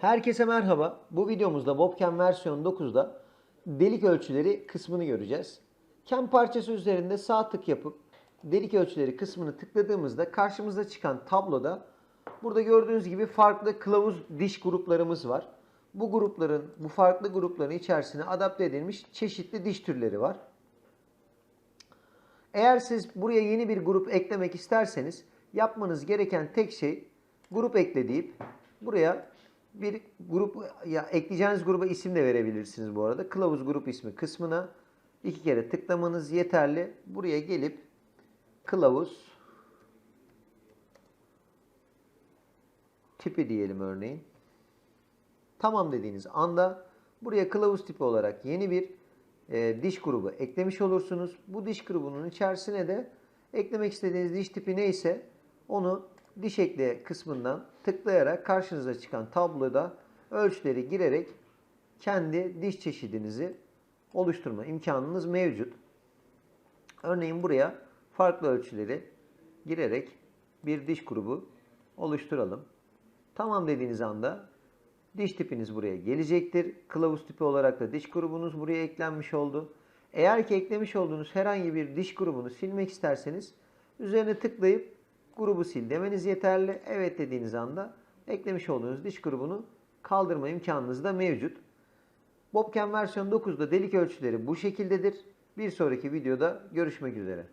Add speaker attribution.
Speaker 1: Herkese merhaba. Bu videomuzda Bobcam versiyon 9'da delik ölçüleri kısmını göreceğiz. Kem parçası üzerinde sağ tık yapıp delik ölçüleri kısmını tıkladığımızda karşımıza çıkan tabloda burada gördüğünüz gibi farklı kılavuz diş gruplarımız var. Bu grupların, bu farklı grupların içerisine adapte edilmiş çeşitli diş türleri var. Eğer siz buraya yeni bir grup eklemek isterseniz yapmanız gereken tek şey grup ekle deyip buraya bir grup ya ekleyeceğiniz gruba isim de verebilirsiniz bu arada. Kılavuz grup ismi kısmına iki kere tıklamanız yeterli. Buraya gelip kılavuz tipi diyelim örneğin. Tamam dediğiniz anda buraya kılavuz tipi olarak yeni bir e, diş grubu eklemiş olursunuz. Bu diş grubunun içerisine de eklemek istediğiniz diş tipi neyse onu diş ekle kısmından tıklayarak karşınıza çıkan tabloda ölçüleri girerek kendi diş çeşidinizi oluşturma imkanınız mevcut. Örneğin buraya farklı ölçüleri girerek bir diş grubu oluşturalım. Tamam dediğiniz anda diş tipiniz buraya gelecektir. Kılavuz tipi olarak da diş grubunuz buraya eklenmiş oldu. Eğer ki eklemiş olduğunuz herhangi bir diş grubunu silmek isterseniz üzerine tıklayıp grubu sil demeniz yeterli. Evet dediğiniz anda eklemiş olduğunuz diş grubunu kaldırma imkanınız da mevcut. Bobcam versiyon 9'da delik ölçüleri bu şekildedir. Bir sonraki videoda görüşmek üzere.